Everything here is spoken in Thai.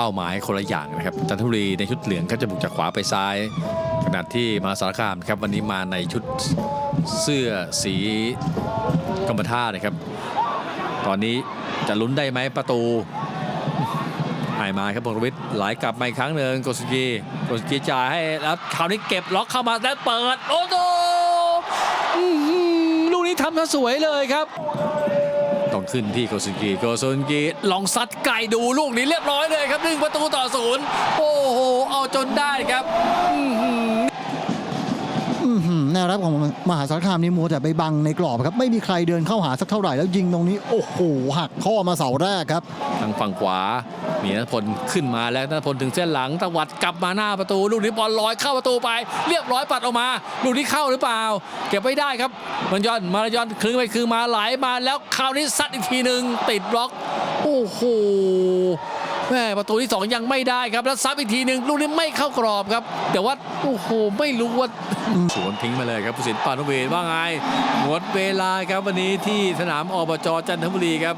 เป้าหมายคนละอย่างนะครับจันทบุรีในชุดเหลืองก็จะบุกจากขวาไปซ้าย ขณะที่มาสารคามครับวันนี้มาในชุดเสื้อสีกรมท่านะครับ ตอนนี้จะลุ้นได้ไหมประตูหายมาครับพงรวิทย์ไหลกลับมาอีกครั้งหนึ่งโกสุกีโกสุกีจ่ายให้แล้วคราวนี้เก็บล็อกเข้ามาแล้วเปิดโอ้โห ทำซะสวยเลยครับ ต้องขึ้นที่โกสุนกีโกสุนกีลองซัดไก่ดูลูกนี้เรียบร้อยเลยครับหนึ่งประตูต่อศูนย์โอ้โห เอาจนได้ครับอื แนวรับของมหาสารคามนี่มัวแต่ไปบังในกรอบครับ ไม่มีใครเดินเข้าหาสักเท่าไหร่แล้วยิงตรงนี้ โอ้โหหักข้อมาเสาแรกครับ ทางฝั่งขวา มีนัทพลขึ้นมาแล้วนัทพลถึงเส้นหลังตวัดกลับมาหน้าประตู ลูกนี้บอลลอยเข้าประตูไป เรียบร้อยปัดออกมา ลูกนี้เข้าหรือเปล่า เก็บไม่ได้ครับมันยอนมารยอนคลึงไปคลึงมาไหลมาแล้วคราวนี้ซัดอีกทีหนึ่งติดบล็อก โอ้โห แม่ประตูที่สองยังไม่ได้ครับแล้วซับอีกทีหนึ่งลูกนี้ไม่เข้ากรอบครับ แต่ว่าโอ้โหไม่รู้ว่าสวนทิ้งมาเลยครับผู้สินปานเวศว่าไงหมดเวลาครับวันนี้ที่สนามอบจจันทบุรีครับ